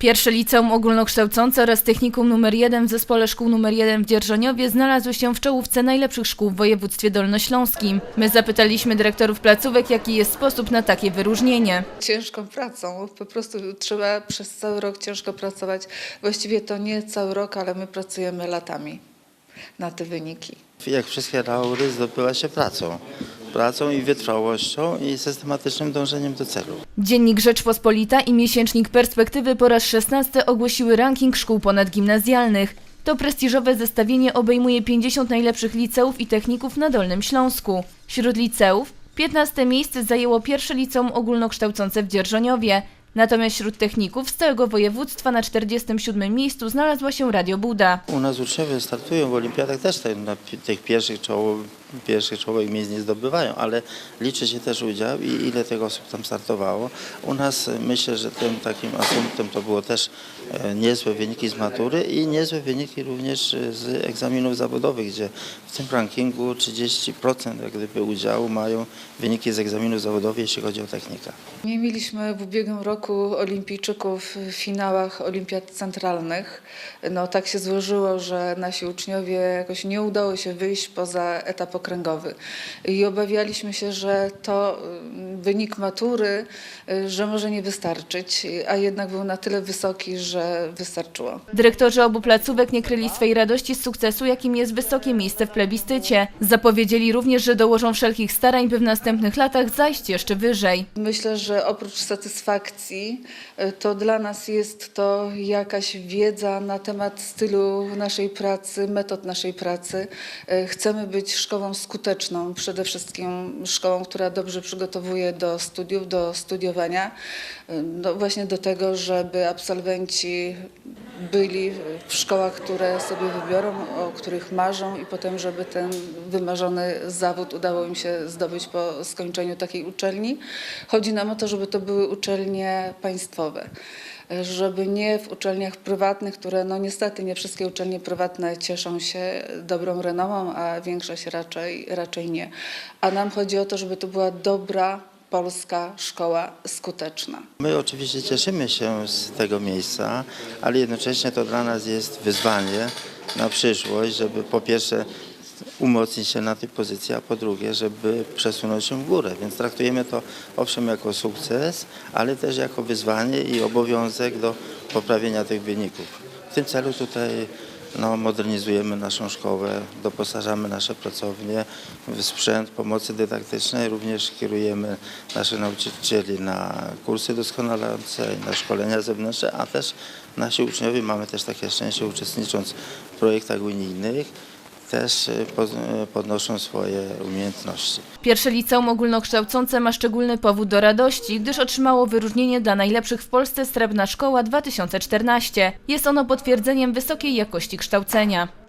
Pierwsze liceum ogólnokształcące oraz technikum nr 1 w zespole szkół nr 1 w Dzierżoniowie znalazły się w czołówce najlepszych szkół w województwie dolnośląskim. My zapytaliśmy dyrektorów placówek, jaki jest sposób na takie wyróżnienie. ciężką pracą. Po prostu trzeba przez cały rok ciężko pracować. Właściwie to nie cały rok, ale my pracujemy latami na te wyniki. Jak wszystkie laury zdobyła się pracą. Pracą i wytrwałością i systematycznym dążeniem do celu. Dziennik Rzeczpospolita i miesięcznik Perspektywy po raz 16 ogłosiły ranking szkół ponadgimnazjalnych. To prestiżowe zestawienie obejmuje 50 najlepszych liceów i techników na Dolnym Śląsku. Wśród liceów 15 miejsce zajęło pierwsze liceum ogólnokształcące w Dzierżoniowie. Natomiast wśród techników z całego województwa na 47 miejscu znalazła się Radio Buda. U nas uczniowie startują w olimpiadach też te- na tych pierwszych, czoło, pierwszych czołowych miejsc nie zdobywają, ale liczy się też udział i ile tych osób tam startowało. U nas e, myślę, że tym takim asumptem to było też e, niezłe wyniki z matury i niezłe wyniki również e, z egzaminów zawodowych, gdzie w tym rankingu 30% jak gdyby udziału mają wyniki z egzaminów zawodowych, jeśli chodzi o technikę. Nie mieliśmy w ubiegłym roku olimpijczyków w finałach olimpiad centralnych. No tak się złożyło, że nasi uczniowie jakoś nie udało się wyjść poza etap okręgowy. I obawialiśmy się, że to y, wynik matury, y, że może nie wystarczyć, a jednak był na tyle wysoki, że wystarczyło. Dyrektorzy obu placówek nie kryli swej radości z sukcesu, jakim jest wysokie miejsce w plebiscycie. Zapowiedzieli również, że dołożą wszelkich starań, by w następnych latach zajść jeszcze wyżej. Myślę, że oprócz satysfakcji, y, to dla nas jest to jakaś wiedza na temat stylu naszej pracy, metod naszej pracy. Y, Chcemy być szkołą skuteczną, przede wszystkim szkołą, która dobrze przygotowuje do studiów, do studiowania, y, no właśnie do tego, żeby absolwenci byli w szkołach, które sobie wybiorą, o których marzą i potem, żeby ten wymarzony zawód udało im się zdobyć po skończeniu takiej uczelni. Chodzi nam o to, żeby to były uczelnie państwowe. Żeby nie w uczelniach prywatnych, które no niestety nie wszystkie uczelnie prywatne cieszą się dobrą renomą, a większość raczej, raczej nie. A nam chodzi o to, żeby to była dobra polska szkoła skuteczna. My oczywiście cieszymy się z tego miejsca, ale jednocześnie to dla nas jest wyzwanie na przyszłość, żeby po pierwsze umocnić się na tej pozycji, a po drugie, żeby przesunąć się w górę. Więc traktujemy to owszem jako sukces, ale też jako wyzwanie i obowiązek do poprawienia tych wyników. W tym celu tutaj no, modernizujemy naszą szkołę, doposażamy nasze pracownie w sprzęt pomocy dydaktycznej, również kierujemy naszych nauczycieli na kursy doskonalące, na szkolenia zewnętrzne, a też nasi uczniowie, mamy też takie szczęście uczestnicząc w projektach unijnych, też y, y, podnoszą swoje umiejętności. Pierwsze liceum ogólnokształcące ma szczególny powód do radości, gdyż otrzymało wyróżnienie dla najlepszych w Polsce Srebrna Szkoła 2014. Jest ono potwierdzeniem wysokiej jakości kształcenia.